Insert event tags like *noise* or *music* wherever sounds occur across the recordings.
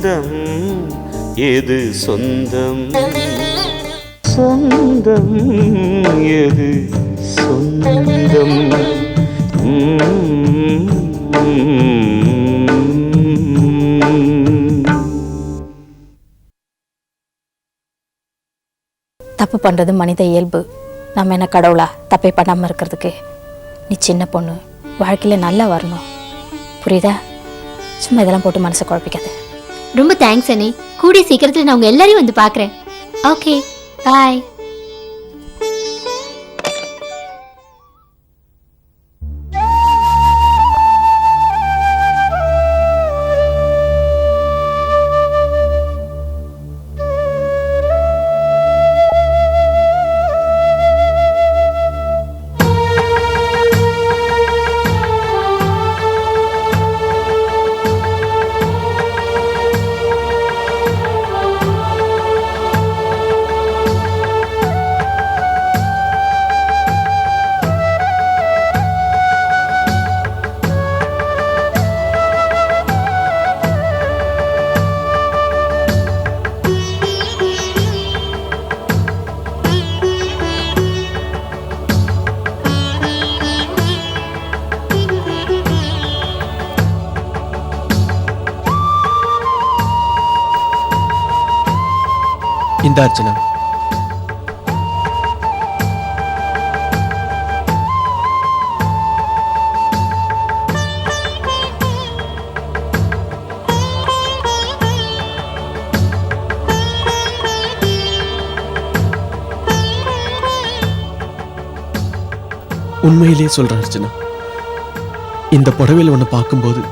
சொந்தம். எது சொந்தம்? சொந்தம். எது சொந்தம்? தப்பு பண்ணுறது மனித இயல்பு. நம்ம என்ன கடவுளா? தப்பே பண்ணாமல் இருக்கிறதுக்கு. நீ சின்ன பொண்ணு. வாழ்க்கையில் நல்லா வரணும். புரியுதா? சும்மா இதெல்லாம் போட்டு மனசை குழப்பிக்காது. ரொம்ப தேங்க்ஸ் அண்ணே. கூடிய சீக்கிரத்துல நான் உங்கள் எல்லாரையும் வந்து பார்க்கறேன். ஓகே பாய் இந்த அர்ச்சனா. உண்மையிலேயே சொல்றேன் அர்ச்சனா. இந்த புடவையில் உன்னை பார்க்கும்போது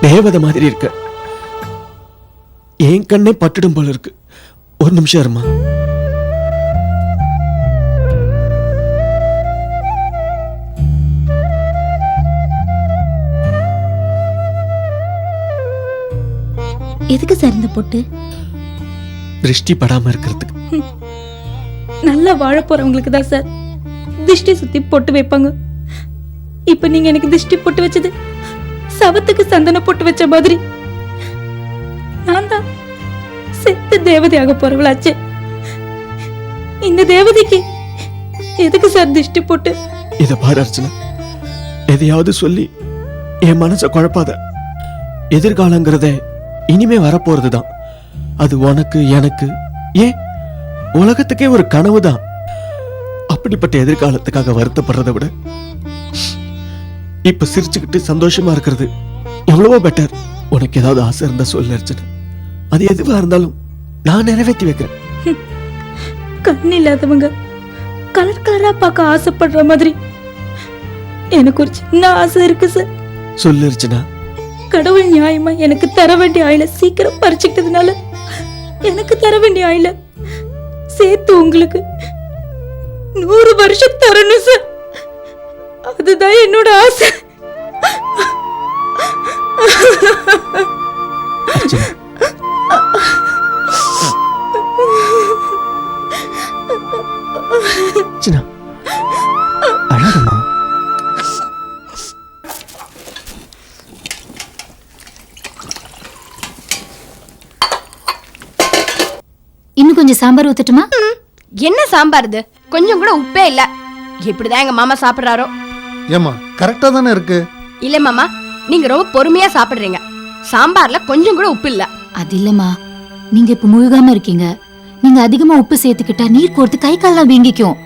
தேவதை மாதிரி இருக்க. என் கண்ணே பட்டுடும் போல இருக்கு. ஒரு நிமிஷம் இருமா? எதுக்கு சார் இந்த பொட்டு? திருஷ்டி படாம இருக்கிறதுக்கு. நல்லா வாழ போறவங்களுக்கு தான் சார் திஷ்டி சுத்தி பொட்டு வைப்பாங்க. இப்ப நீங்க எனக்கு திஷ்டி பொட்டு வச்சது சவத்துக்கு சந்தன பொட்டு வச்ச மாதிரி. தேவதையாக போறவளாச்சு இந்த தேவதைக்கு எதுக்கு சார் திஷ்டி போட்டு? இத பாரு அர்ச்சனா எதையாவது சொல்லி என் மனசை குழப்பாத. எதிர்காலங்கிறத இனிமே வரப்போறது தான் அது உனக்கு எனக்கு ஏன்? உலகத்துக்கே ஒரு கனவு தான் அப்படிப்பட்ட எதிர்காலத்துக்காக வருத்தப்படுறதை விட இப்ப சிரிச்சுக்கிட்டு சந்தோஷமா இருக்கிறது எவ்வளவோ பெட்டர் உனக்கு ஏதாவது ஆசை இருந்தா சொல்லு அர்ச்சனா அது எதுவா இருந்தாலும் நான் நிறைவேற்றி வைக்கிறேன். கண் இல்லாதவங்க கலர் கலரா பார்க்க ஆசைப்படுற மாதிரி. எனக்கு ஒரு சின்ன ஆசை இருக்கு சார் சொல்லு அர்ச்சனா. கடவுள் நியாயமா எனக்கு தர வேண்டிய ஆயில சீக்கிரம் பறிச்சுக்கிட்டதுனால எனக்கு தர வேண்டிய ஆயில சேர்த்து உங்களுக்கு நூறு வருஷம் தரணும் சார் அதுதான் என்னோட ஆசை. அர்ச்சனா. அழகம்மா இன்னும் கொஞ்சம் சாம்பார் ஊத்தட்டுமா? என்ன சாம்பார் இது? கொஞ்சம் கூட உப்பே இல்ல. எப்படிதான் எங்க மாமா சாப்பிடுறாரோ. ஏம்மா கரெக்டாக தானே இருக்கு? இல்ல மாமா நீங்க ரொம்ப பொறுமையா சாப்பிடுறீங்க. சாம்பார்ல கொஞ்சம் கூட உப்பு இல்ல. அது இல்லம்மா. நீங்க இப்ப முழுகாம இருக்கீங்க. நீங்க அதிகமா உப்பு சேர்த்துக்கிட்டா நீர் கோர்த்து கை கால்லாம் வீங்கிக்கும்.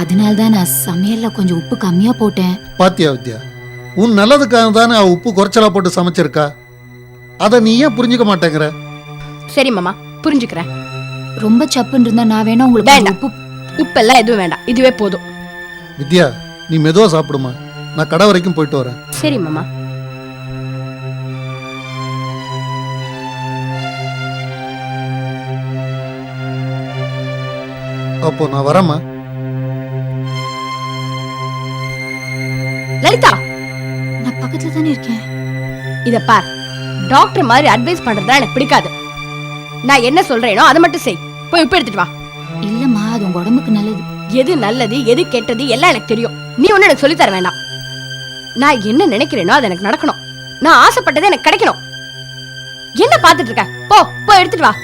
அதனால தான் நான் சமையல்ல கொஞ்சம் உப்பு கம்மியா போட்டேன். பாத்தியா வித்யா உன் நல்லதுக்காக தானே அவ உப்பு குறைச்சலா போட்டு சமைச்சிருக்கா? அதை நீ ஏன் புரிஞ்சுக்க மாட்டேங்கிற? சரி மாமா புரிஞ்சுக்கிறேன். ரொம்ப சப்புன்னு இருந்தா நான் வேணா உங்களுக்கு வேண்டாம். உப்பு உப்பெல்லாம் எதுவும் வேண்டாம். இதுவே போதும். வித்யா நீ மெதுவா சாப்பிடுமா. நான் கடை வரைக்கும் போயிட்டு வரேன். சரி மாமா. அப்போ நான் வரேம்மா. லலிதா நான் பக்கத்துல தானே இருக்கேன். இத பார் டாக்டர் மாதிரி அட்வைஸ் பண்றதா எனக்கு பிடிக்காது. நான் என்ன சொல்றேனோ அதை மட்டும் செய். போய் உப்பு எடுத்துட்டு வா. இல்லம்மா அது உங்க உடம்புக்கு நல்லது. எது நல்லது எது கெட்டது எல்லாம் எனக்கு தெரியும். நீ ஒண்ணு எனக்கு சொல்லித் தர வேண்டாம். நான் என்ன நினைக்கிறேனோ அது எனக்கு நடக்கணும். நான் ஆசைப்பட்டது எனக்கு கிடைக்கணும். என்ன பாத்துட்டு இருக்க? போ போ எடுத்துட்டு வா.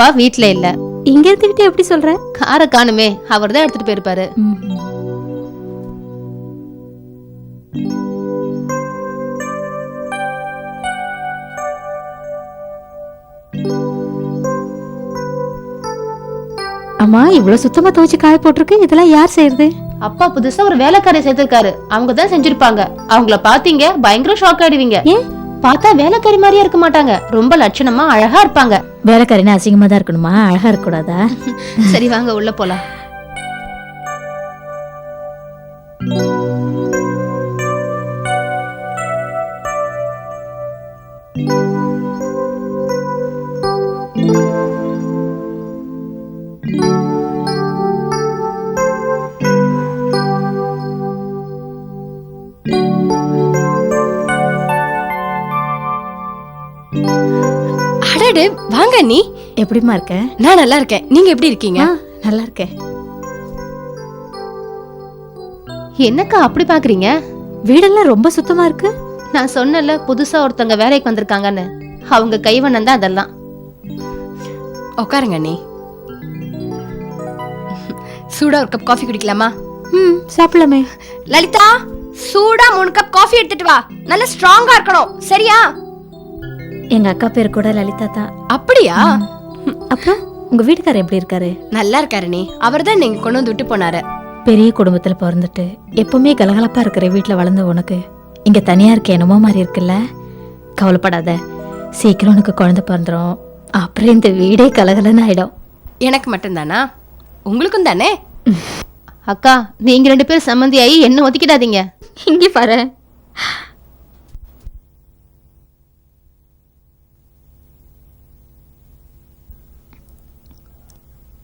அப்பா வீட்ல இல்ல. இங்க இருந்துகிட்டு எப்படி சொல்ற? காரை காணுமே அவர் தான் எடுத்துட்டு போயிருப்பாரு. அம்மா இவ்வளவு சுத்தமா துவைச்சு காய போட்டிருக்கு. இதெல்லாம் யார் செய்யறது? அப்பா புதுசா ஒரு வேலைக்காரை சேர்த்திருக்காரு. அவங்க தான் செஞ்சிருப்பாங்க. அவங்கள பாத்தீங்க பயங்கர ஷாக் ஆயிடுவீங்க. ஏன்? பார்த்தா வேலைக்காரி மாதிரியே இருக்க மாட்டாங்க. ரொம்ப லட்சணமா அழகா இருப்பாங்க. வேலைக்காரினா அசிங்கமா தான் இருக்கணுமா? அழகா இருக்கக்கூடாதா? *laughs* சரி வாங்க உள்ள போலாம். அடடு வாங்க நீ எப்படிம்மா இருக்க? நான் நல்லா இருக்கேன். நீங்க எப்படி இருக்கீங்க? நல்லா இருக்கேன். என்னக்கா அப்படி பாக்குறீங்க? வீடெல்லாம் ரொம்ப சுத்தமா இருக்கு? நான் சொன்னல புதுசா ஒருத்தங்க வேலைக்கு வந்திருக்காங்கன்னு. அவங்க கைவண்ணம் தான் அதெல்லாம். உட்காருங்க நீ சூடா ஒரு கப் காஃபி குடிக்கலாமா? ம் சாப்பிடலாமே. லலிதா சூடா மூணு கப் காஃபி எடுத்துட்டு வா. நல்ல ஸ்ட்ராங்கா இருக்கணும். சரியா? எங்க அக்கா பேர் கூட லலிதா தான். அப்படியா? அப்புறம் உங்க வீட்டுக்காரர் எப்படி இருக்காரு? நல்லா இருக்காரு நீ. அவர் தான் நீங்க கொண்டு வந்து விட்டு போனாரு. பெரிய குடும்பத்துல பிறந்துட்டு எப்பவுமே கலகலப்பா இருக்கிற வீட்ல வளர்ந்த உனக்கு. இங்க தனியா இருக்க என்னமோ மாதிரி இருக்குல்ல? கவலைப்படாத. சீக்கிரம் உனக்கு குழந்தை பிறந்துரும். அப்புறம் இந்த வீடே கலகலன்னு ஆயிடும். எனக்கு மட்டும்தானா? உங்களுக்கும் தானே? அக்கா நீங்க ரெண்டு பேரும் சம்மந்தியாயி என்ன ஒதுக்கிடாதீங்க. இங்க பாரு.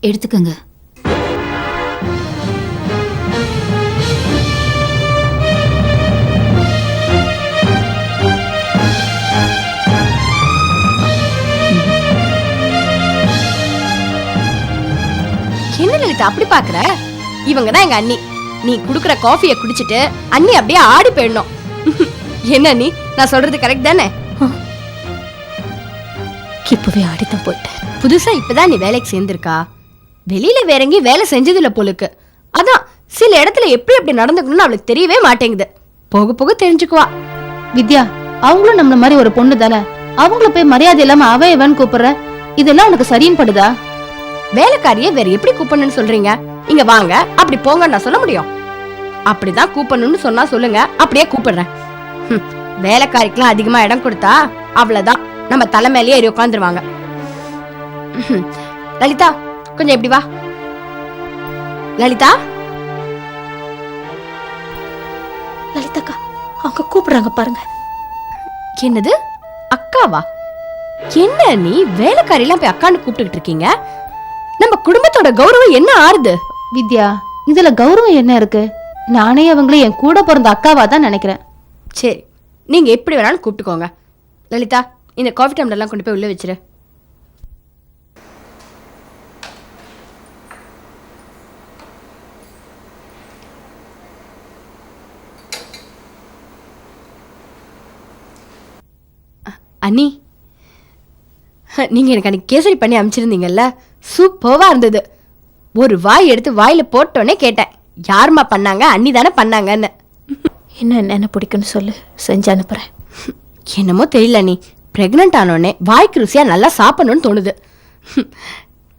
எடுத்துக்கங்க. என்ன லலிதா அப்படி பாக்குற? இவங்க தான் எங்க அண்ணி. நீ குடுக்குற காஃபியை குடிச்சிட்டு அண்ணி அப்படியே ஆடி போயிடணும். என்ன நீ நான் சொல்றது கரெக்ட் தானே? இப்பவே ஆடித்தான் போயிட்டேன். புதுசா இப்பதான் நீ வேலைக்கு சேர்ந்திருக்கா? வெளியில வேற எங்கேயும் வேலை செஞ்சதில்ல போலுக்கு. அதான் சில இடத்துல எப்படி எப்படி நடந்துக்கணும்னு அவளுக்கு தெரியவே மாட்டேங்குது. போக போக தெரிஞ்சுக்குவா. வித்யா அவங்களும் நம்மள மாதிரி ஒரு பொண்ணு தானே? அவங்கள போய் மரியாதை இல்லாம அவ இவன் கூப்பிடுற? இதெல்லாம் உனக்கு சரியின் படுதா? வேலைக்காரிய வேற எப்படி கூப்பிடணும்னு சொல்றீங்க? இங்க வாங்க அப்படி போங்கன்னு நான் சொல்ல முடியும். அப்படிதான் கூப்பிடணும்னு சொன்னா சொல்லுங்க அப்படியே கூப்பிடுறேன். வேலைக்காரிக்கெல்லாம் அதிகமா இடம் கொடுத்தா அவ்வளவுதான். நம்ம தலைமையிலேயே ஏறி உட்காந்துருவாங்க லலிதா கொஞ்சம் இப்படி வா. லலிதா? லலிதாக்கா அவங்க கூப்பிடுறாங்க பாருங்க. என்னது? அக்காவா? என்ன நீ வேலைக்காரியெல்லாம் போய் அக்கான்னு கூப்பிட்டுக்கிட்டு இருக்கீங்க? நம்ம குடும்பத்தோட கௌரவம் என்ன ஆறுது? வித்யா இதுல கௌரவம் என்ன இருக்கு? நானே அவங்கள என் கூட பிறந்த அக்காவா தான் நினைக்கிறேன். சரி நீங்க எப்படி வேணாலும் கூப்பிட்டுக்கோங்க. லலிதா இந்த காஃபி டம்ளர் எல்லாம் கொண்டு போய் உள்ள வச்சிரு. அண்ணி நீங்க எனக்கு அன்னைக்கு கேசரி பண்ணி அனுப்பிச்சிருந்தீங்கல்ல சூப்பர்வா இருந்தது. ஒரு வாய் எடுத்து வாயில போட்டோன்னே கேட்டேன். யாரும்மா பண்ணாங்க? அண்ணி தானே பண்ணாங்கன்னு. என்ன என்ன பிடிக்கும்னு சொல்லு. செஞ்சு அனுப்புறேன். என்னமோ தெரியல நீ பிரெக்னென்ட் ஆனோடனே வாய்க்கு ருசியா நல்லா சாப்பிடணும்னு தோணுது.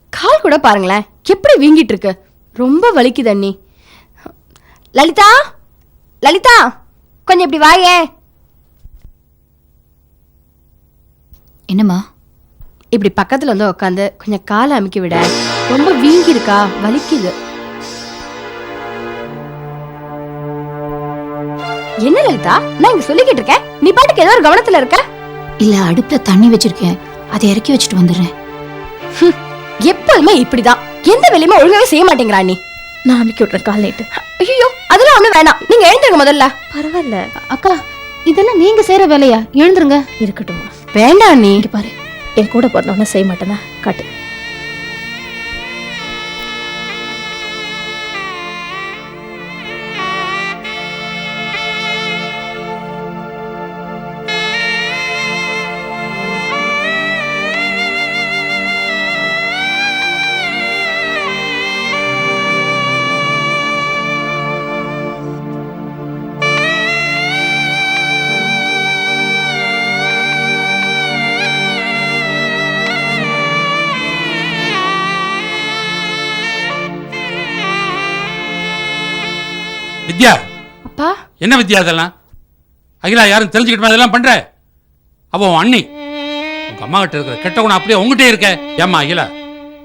கால் கூட பாருங்களேன். எப்படி வீங்கிட்டு இருக்கு? ரொம்ப வலிக்குது அண்ணி. லலிதா? லலிதா? கொஞ்சம் இப்படி வாயே. என்னம்மா? இப்படி பக்கத்துல வந்து உட்காந்து கொஞ்சம் காலை அமுக்கி விட. ரொம்ப வீங்கி இருக்கா வலிக்குது. என்ன லலிதா? நான் இங்க சொல்லிக்கிட்டு இருக்கேன். நீ பாட்டுக்கு ஏதோ ஒரு கவனத்துல இருக்க? இல்ல அடுப்புல தண்ணி வச்சிருக்கேன். அதை இறக்கி வச்சுட்டு வந்துடுறேன். எப்போதுமே இப்படிதான். எந்த வேலையுமே ஒழுங்காவே செய்ய மாட்டேங்கிறா நீ. நான் அமுக்கி விட்றேன் கால் நீட்டு. ஐயோ அதெல்லாம் ஒண்ணும் வேணாம். நீங்க எழுந்துருங்க முதல்ல. பரவாயில்ல. அக்கா இதெல்லாம் நீங்க செய்யற வேலையா? எழுந்துருங்க. இருக்கட்டும்மா. வேண்டாம் நீ. இங்க பாரு என் கூட பிறந்தவன செய்ய மாட்டேனா காட்டு. வித்யா? அப்பா? என்ன வித்யா அதெல்லாம் அகிலா யாரும் தெரிஞ்சுக்கிட்டு இதெல்லாம் பண்ற? அவ அண்ணி. உங்க அம்மா கிட்ட இருக்கிற கெட்ட குணம் அப்படியே உங்ககிட்டே இருக்க. ஏம்மா அகிலா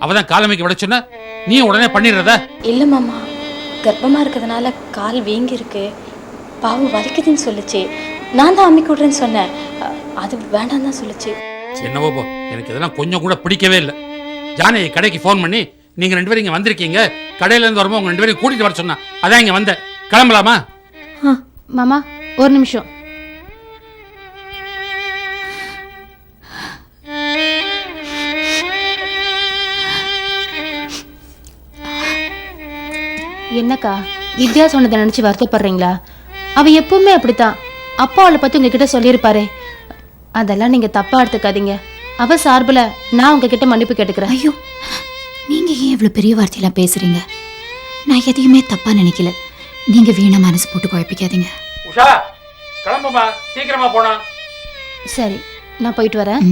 அவ தான் காலமைக்கு விட சொன்ன? நீ உடனே பண்ணிடுறத? இல்லை மாமா. கர்ப்பமாக இருக்கிறதுனால கால் வீங்கி இருக்கு. பாவம் வலிக்குதுன்னு சொல்லுச்சு. நான் தான் அம்மிக்கு விட்றேன்னு சொன்னேன். அது வேண்டாம் தான் சொல்லுச்சு. என்னவோ போ. எனக்கு இதெல்லாம் கொஞ்சம் கூட பிடிக்கவே இல்லை. ஜானகி கடைக்கு ஃபோன் பண்ணி நீங்க ரெண்டு பேரும் இங்க வந்திருக்கீங்க. கடையில இருந்து வரும்போது உங்க ரெண்டு பேரும் கூட்டிட்டு வர சொன்னா. அதான் இங்க வந்தேன். கிளம்பலாமா? மாமா ஒரு நிமிஷம். என்னக்கா வித்யா சொன்னதை நினைச்சு வருத்தப்படுறீங்களா? அவ எப்பவுமே அப்படித்தான். அப்பா அவளை பத்தி உங்ககிட்ட சொல்லியிருப்பாரே. அதெல்லாம் நீங்க தப்பா எடுத்துக்காதீங்க. அவ சார்புல நான் உங்ககிட்ட மன்னிப்பு கேட்டுக்கிறேன். ஐயோ நீங்க ஏன் இவ்வளவு பெரிய வார்த்தையெல்லாம் பேசுறீங்க? நான் எதையுமே தப்பா நினைக்கல. நீங்க வீணா மனசு போட்டு குழப்பிக்காதீங்க. உஷா கிளம்புமா சீக்கிரமா போனா சரி நான் போயிட்டு வரேன்.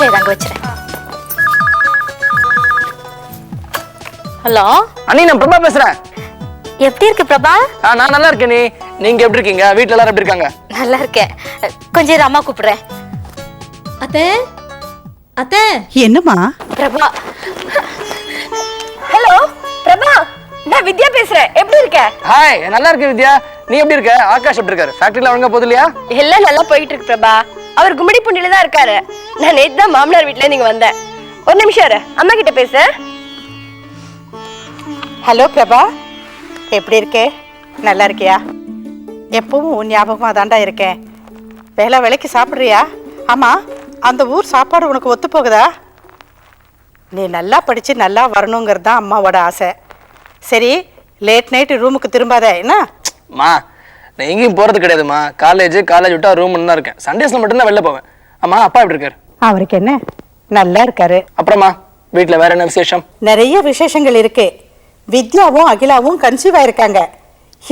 ம். உஷா இதாங்க வச்சுறேன் ஹலோ? அண்ணி நான் பிரபா பேசுறேன். எப்படி இருக்கு பிரபா? நான் நல்லா இருக்கேன் நீ? நீங்க எப்படி இருக்கீங்க? வீட்ல எல்லாரும் எப்படி இருக்காங்க? நல்லா இருக்கேன். கொஞ்சம் இரு, அம்மா கூப்பிடுறேன். அத்தை? அத்தை? என்னம்மா? பிரபா. ஹலோ பிரபா நான் வித்யா பேசுறேன். எப்படி இருக்க? ஹாய் நல்லா இருக்கு வித்யா. நீ எப்படி இருக்க? ஆகாஷ் எப்படி இருக்காரு? ஃபேக்டரியில ஒழுங்கா போகுது இல்லையா? எல்லாம் நல்லா போயிட்டு இருக்கு பிரபா. அவர் கும்மிடி பூண்டில தான் இருக்காரு. நான் நேத்து தான் மாமனார் வீட்ல நீங்க வந்தேன். ஒரு நிமிஷம் அம்மா கிட்ட பேசு. ஹலோ பிரபா. எப்படி இருக்கே? நல்லா இருக்கியா? எப்பவும் உன் ஞாபகமாக தாண்டா இருக்கேன். வேலை வேலைக்கு சாப்பிட்றியா? ஆமாம் அந்த ஊர் சாப்பாடு உனக்கு ஒத்து போகுதா? நீ நல்லா படித்து நல்லா வரணுங்கிறது தான் அம்மாவோட ஆசை. சரி லேட் நைட்டு ரூமுக்கு திரும்பாத என்ன? மா நான் எங்கேயும் போறது கிடையாதுமா காலேஜ் காலேஜ் விட்டா ரூம் தான் இருக்கேன். சண்டேஸ்ல மட்டும் தான் வெளில போவேன். அம்மா அப்பா எப்படி இருக்காரு? அவருக்கு என்ன? நல்லா இருக்காரு. அப்புறமா வீட்ல வேற என்ன விசேஷம்? நிறைய விசேஷங்கள் இருக்கு. வித்யாவும் அகிலாவும் கன்சீவ் ஆயிருக்காங்க.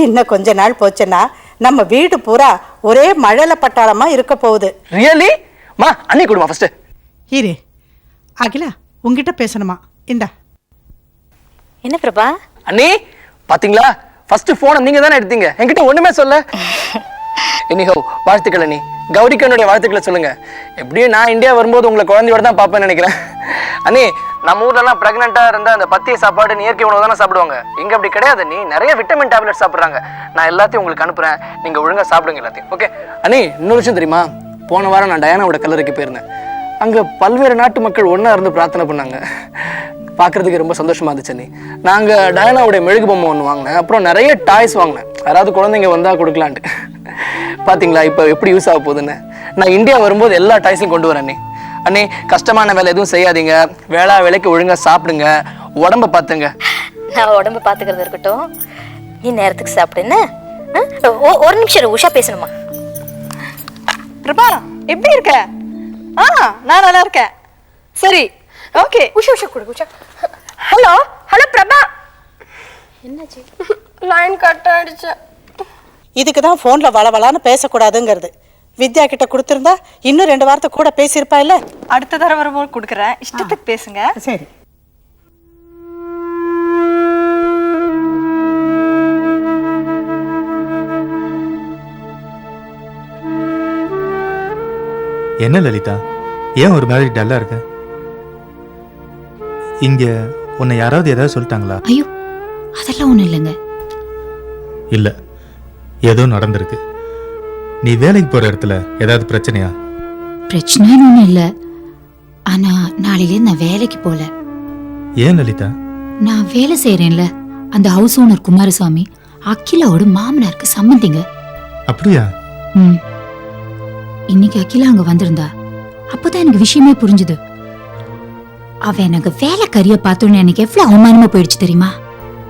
இன்னும் கொஞ்ச நாள் போச்சுன்னா நம்ம வீடு பூரா ஒரே மழல பட்டாளமா இருக்க போகுது. ரியலி மா அண்ணி கொடுமா ஃபர்ஸ்ட் இரு. அகிலா உங்ககிட்ட பேசணுமா? இந்தா. என்ன பிரபா? அண்ணி பாத்தீங்களா? ஃபர்ஸ்ட் போனை நீங்க தானே எடுத்தீங்க? என்கிட்ட ஒண்ணுமே சொல்ல. எனிஹோ வாழ்த்துக்கள் அண்ணி. கௌரிக்கு என்னுடைய வாழ்த்துக்களை சொல்லுங்க. எப்படியும் நான் இந்தியா வரும்போது உங்களை குழந்தையோட தான் பார்ப்பேன்னு நினைக்கிறேன். அண்ணி நம்ம ஊர்லலாம் ப்ரெக்னெண்ட்டாக இருந்தால் அந்த பத்திய சாப்பாடு இயற்கை உணவு தானே சாப்பிடுவாங்க. இங்கே அப்படி கிடையாது நீ நிறைய விட்டமின் டேப்லெட் சாப்பிட்றாங்க. நான் எல்லாத்தையும் உங்களுக்கு அனுப்புகிறேன் நீங்கள் ஒழுங்காக சாப்பிடுங்க எல்லாத்தையும். ஓகே அண்ணி இன்னொரு விஷயம் தெரியுமா? போன வாரம் நான் டயானாவோட கல்லறைக்கு போயிருந்தேன். அங்கே பல்வேறு நாட்டு மக்கள் ஒன்றா இருந்து பிரார்த்தனை பண்ணாங்க. பார்க்கறதுக்கு ரொம்ப சந்தோஷமா இருந்துச்சு அண்ணி. நாங்க டயானாவுடைய மெழுகு பொம்மை ஒன்று வாங்கினேன். அப்புறம் நிறைய டாய்ஸ் வாங்கினேன். யாராவது குழந்தைங்க வந்தா கொடுக்கலான்ட்டு. பாத்தீங்களா இப்போ எப்படி யூஸ் ஆக போகுதுன்னு? நான் இந்தியா வரும்போது எல்லா டாய்ஸையும் கொண்டு வரேன் அண்ணி. அண்ணி கஷ்டமான வேலை எதுவும் செய்யாதீங்க. வேளா வேலைக்கு ஒழுங்கா சாப்பிடுங்க. உடம்ப பார்த்துங்க நான் உடம்பு பாத்துக்கிறது இருக்கட்டும். நீ நேரத்துக்கு சாப்பிடு என்ன? ஆ? ஒ- ஒரு நிமிஷம் உஷா பேசணுமா? பிரபா எப்படி இருக்க? ஆ நான் நல்லா இருக்கேன். சரி ஓகே உஷா உஷா கொடு உஷா. ஹலோ ஹலோ பிரபா என்னாச்சு? லைன் கட் ஆயிடுச்சு. இதுக்கு தான் ஃபோனில் வளவளான்னு பேசக்கூடாதுங்கிறது. வித்யா கிட்ட கொடுத்துருந்தா இன்னும் ரெண்டு வாரத்தை கூட பேசியிருப்பா இல்ல? அடுத்த தடவை வரும்போது கொடுக்குறேன். இஷ்டத்துக்கு பேசுங்க. சரி. என்ன லலிதா? ஏன் ஒரு மாதிரி டல்லா இருக்க? இங்க உன்னை யாராவது ஏதாவது சொல்லிட்டாங்களா? ஐயோ அதெல்லாம் ஒண்ணும் இல்லைங்க. இல்ல ஏதோ நடந்திருக்கு. நீ வேலைக்கு போற இடத்துல ஏதாவது பிரச்சனையா? பிரச்சனைன்னு ஒண்ணும் இல்ல. ஆனா நாளையில நான் வேலைக்கு போல. ஏன் லலிதா? நான் வேலை செய்யறேன்ல அந்த ஹவுஸ் ஓனர் குமாரசாமி அகிலாவோட மாமனாருக்கு சம்மந்திங்க. அப்படியா? ம். இன்னைக்கு அகிலா அங்க வந்திருந்தா அப்பதான் எனக்கு விஷயமே புரிஞ்சுது. அவ எனக்கு வேலைக்காரிய பார்த்தோன்னு எனக்கு எவ்வளவு அவமானமா போயிடுச்சு தெரியுமா?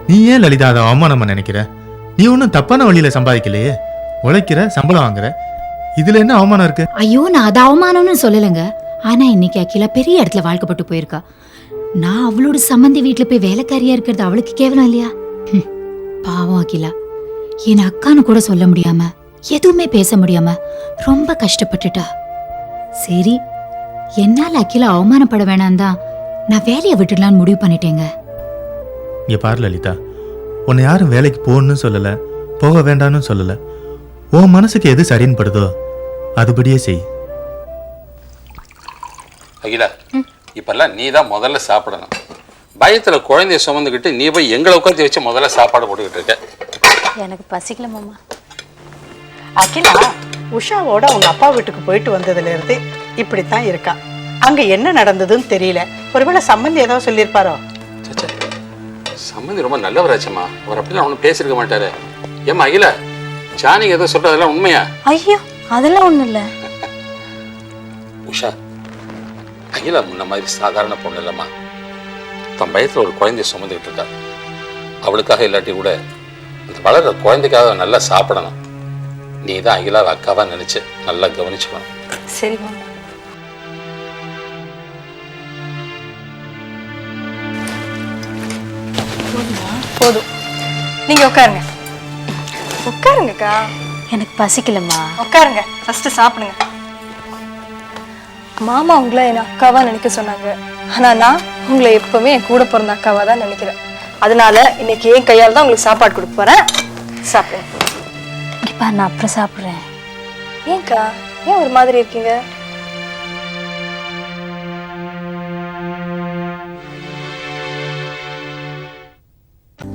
நீ ஏன் லலிதா அதை அவமானமா நினைக்கிற? நீ ஒன்றும் தப்பான வழியில சம்பாதிக்கலையே? உழைக்கிற சம்பளம் வாங்குற. இதுல என்ன அவமானம் இருக்கு? ஐயோ நான் அது அவமானம்னு சொல்லலைங்க. ஆனா இன்னைக்கு அகிலா பெரிய இடத்துல வாழ்க்கப்பட்டு போயிருக்கா. நான் அவளோட சம்மந்தி வீட்டுல போய் வேலைக்காரியா இருக்கிறது அவளுக்கு கேவலம் இல்லையா? ஹம், பாவம் அகிலா. என் அக்கான்னு கூட சொல்ல முடியாம எதுவுமே பேச முடியாம ரொம்ப கஷ்டப்பட்டுட்டா. சரி என்னால அகிலா அவமானப்பட வேணாம் தான் நான் வேலையை விட்டுடலான்னு முடிவு பண்ணிட்டேங்க. இங்க பாரு லலிதா. உன்னை யாரும் வேலைக்கு போகணும்னு சொல்லல போக வேண்டாம்னு சொல்லல. உன் மனசுக்கு எது சரின்னு படுதோ அதுபடியே செய். அகிலா இப்பெல்லாம் நீ தான் முதல்ல சாப்பிடணும். பயத்துல குழந்தைய சுமந்துக்கிட்டு நீ போய் எங்களை உட்காந்து வச்சு முதல்ல சாப்பாடு போட்டுக்கிட்டு இருக்க. எனக்கு பசிக்கல மாமா. அகிலா உஷாவோட அவங்க அப்பா வீட்டுக்கு போயிட்டு வந்ததுல இருந்து இப்படித்தான் இருக்கா. அங்க என்ன நடந்ததுன்னு தெரியல. ஒருவேளை சம்பந்தி ஏதாவது சொல்லியிருப்பாரோ? சச்சே சம்மந்தி ரொம்ப நல்லவராச்சம்மா. அவர் அப்படிலாம் ஒன்றும் பேசியிருக்க மாட்டாரு. ஏம்மா அகிலா ஜானகி ஏதோ சொல்றதெல்லாம் உண்மையா? ஐயோ அதெல்லாம் ஒண்ணும் இல்ல. உஷா அகிலா முன்ன மாதிரி சாதாரண பொண்ணு இல்லைம்மா. தன் பயத்தில் ஒரு குழந்தைய சுமந்துக்கிட்டு இருக்கா. அவளுக்காக இல்லாட்டி கூட இந்த வளர்ற குழந்தைக்காக நல்லா சாப்பிடணும். நீ தான் அகிலாவை அக்காவா நினைச்சு நல்லா கவனிச்சுக்கணும். சரி போதும். நீங்க உட்காருங்க. உட்காருங்கக்கா. எனக்கு பசிக்கலம்மா. உட்காருங்க. ஃபர்ஸ்ட் சாப்பிடுங்க. மாமா உங்களை என் அக்காவா நினைக்க சொன்னாங்க. ஆனா நான் உங்களை எப்பவுமே என் கூட பிறந்த அக்காவா தான் நினைக்கிறேன். அதனால இன்னைக்கு என் கையால தான் உங்களுக்கு சாப்பாடு கொடுக்க போறேன். சாப்பிடுங்க. இப்ப நான் அப்புறம் சாப்பிடுறேன். ஏன்க்கா? ஏன் ஒரு மாதிரி இருக்கீங்க?